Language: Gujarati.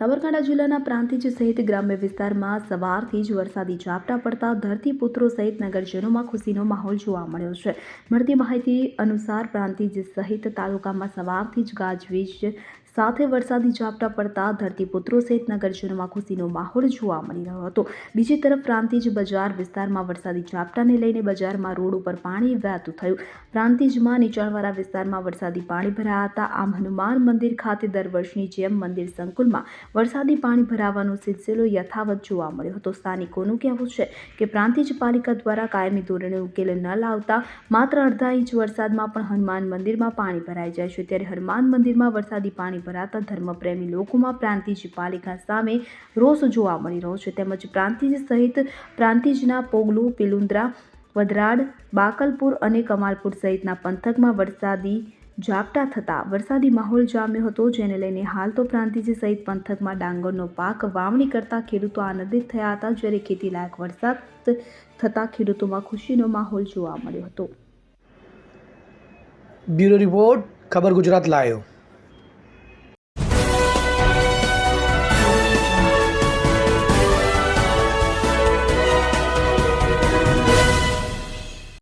સાબરકાંઠા જિલ્લાના પ્રાંતિજ સહિત ગ્રામ્ય વિસ્તારમાં સવારથી જ વરસાદી ઝાપટા પડતા ધરતીપુત્રો સહિત નગરજનોમાં ખુશીનો માહોલ જોવા મળ્યો છે. મળતી માહિતી અનુસાર પ્રાંતિજ સહિત તાલુકામાં સવારથી જ ગાજવીજ સાથે વરસાદી ઝાપટા પડતા ધરતીપુત્રો સહિત નગરજનોમાં ખુશીનો માહોલ જોવા મળી રહ્યો હતો. બીજી તરફ પ્રાંતિજ બજાર વિસ્તારમાં વરસાદી ઝાપટાને લઈને બજારમાં રોડ ઉપર પાણી વહેતું થયું. પ્રાંતિજમાં નીચાણવાળા વિસ્તારમાં વરસાદી પાણી ભરાયા હતા. આમ હનુમાન મંદિર ખાતે દર વર્ષની જેમ મંદિર સંકુલમાં વરસાદી પાણી ભરાવાનો સિલસિલો યથાવત જોવા મળ્યો હતો. સ્થાનિકોનું કહેવું છે કે પ્રાંતિજ પાલિકા દ્વારા કાયમી ધોરણે ઉકેલ ન લાવતા માત્ર અડધા ઇંચ વરસાદમાં પણ હનુમાન મંદિરમાં પાણી ભરાઈ જાય છે. ત્યારે હનુમાન મંદિરમાં વરસાદી પાણી ભરાતા ધર્મપ્રેમી લોકોમાં પ્રાંતિજ પાલિકા સામે રોષ જોવા મળી રહ્યો છે. તેમજ પ્રાંતિજ સહિત પ્રાંતિજના પોગલું પિલુન્દ્રા વદરાડ, બાકલપુર અને કમાલપુર સહિતના પંથકમાં વરસાદી ઝાપટા થતાં વરસાદી માહોલ જામ્યો હતો, જેને લઈને હાલ તો પ્રાંતિજી સહિત પંથકમાં ડાંગરનો પાક વાવણી કરતા ખેડૂતો આનંદિત થયા હતા, જ્યારે ખેતીલાયક વરસાદ થતાં ખેડૂતોમાં ખુશીનો માહોલ જોવા મળ્યો હતો. બ્યુરો રિપોર્ટ, ખબર ગુજરાત લાયો